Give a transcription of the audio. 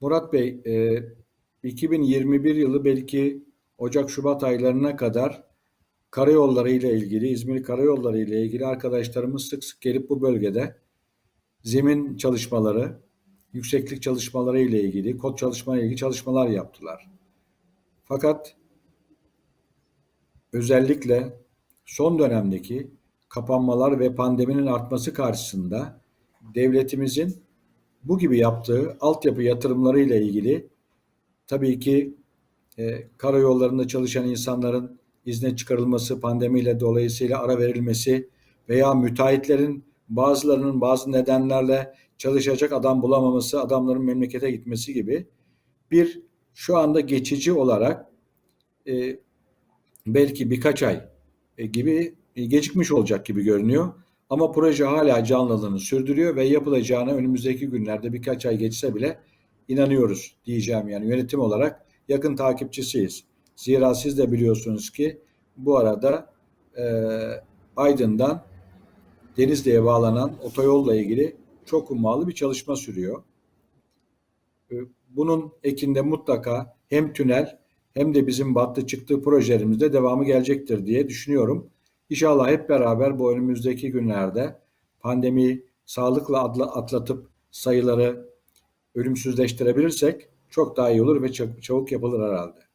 Murat Bey, e, 2021 yılı belki Ocak-Şubat aylarına kadar karayolları ile ilgili, İzmir karayolları ile ilgili arkadaşlarımız sık sık gelip bu bölgede zemin çalışmaları, yükseklik çalışmaları ile ilgili, kod çalışmalarıyla ilgili çalışmalar yaptılar. Fakat özellikle son dönemdeki kapanmalar ve pandeminin artması karşısında devletimizin bu gibi yaptığı altyapı yatırımları ile ilgili tabii ki e, karayollarında çalışan insanların izne çıkarılması, pandemiyle dolayısıyla ara verilmesi veya müteahhitlerin bazılarının bazı nedenlerle çalışacak adam bulamaması, adamların memlekete gitmesi gibi bir şu anda geçici olarak e, belki birkaç ay e, gibi e, gecikmiş olacak gibi görünüyor. Ama proje hala canlılığını sürdürüyor ve yapılacağına önümüzdeki günlerde birkaç ay geçse bile inanıyoruz diyeceğim yani yönetim olarak yakın takipçisiyiz. Zira siz de biliyorsunuz ki bu arada e, Aydın'dan Denizli'ye bağlanan otoyolla ilgili çok ummalı bir çalışma sürüyor. E, Bunun ekinde mutlaka hem tünel hem de bizim battı çıktığı projelerimizde devamı gelecektir diye düşünüyorum. İnşallah hep beraber bu önümüzdeki günlerde pandemiyi sağlıkla atla- atlatıp sayıları ölümsüzleştirebilirsek çok daha iyi olur ve çok çabuk yapılır herhalde.